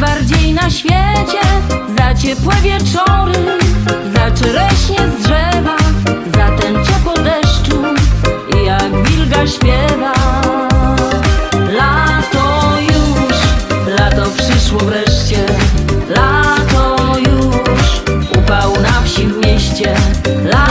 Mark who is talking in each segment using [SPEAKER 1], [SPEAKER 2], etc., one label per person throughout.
[SPEAKER 1] najbardziej na świecie. Za ciepłe wieczory, za czereśnie z drzewa Za ten ciepło deszczu i jak wilga śpiewa. Lato już, lato przyszło wreszcie. Lato już, upał na wsi w mieście. Lato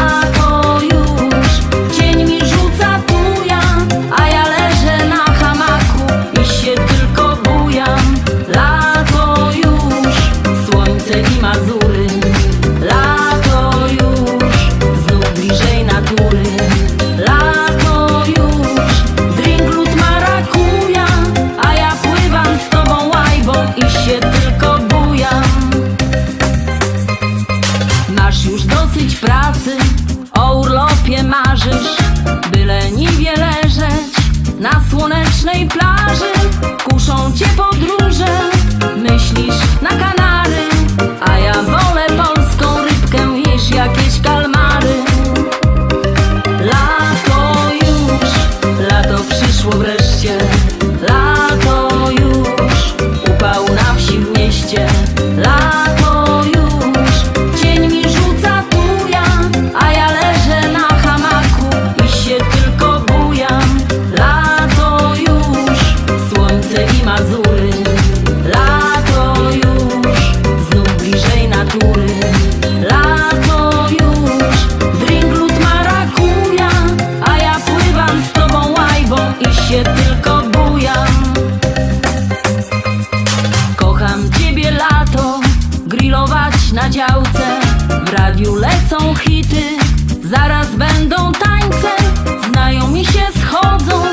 [SPEAKER 1] na działce. W radiu lecą hity, zaraz będą tańce. Znajomi się schodzą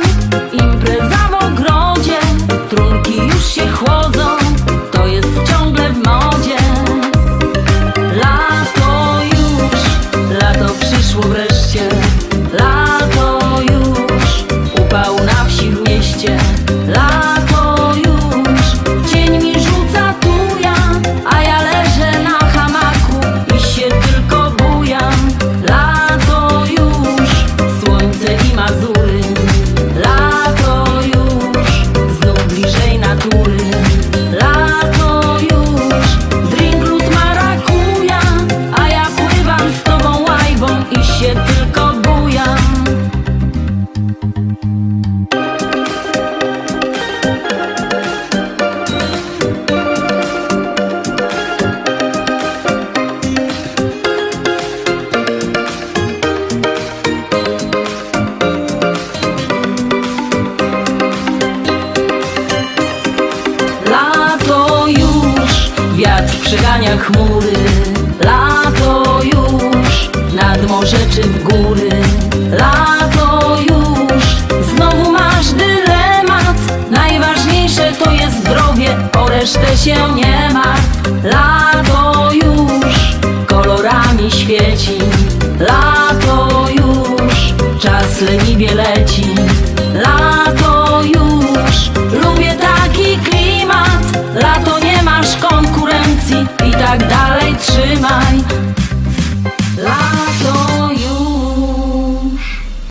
[SPEAKER 1] przegania chmury. Lato już nad morze czy w góry. Lato już. Znowu masz dylemat. Najważniejsze to jest zdrowie, o resztę się nie ma Lato już kolorami świeci. Lato już. Czas leniwie leci.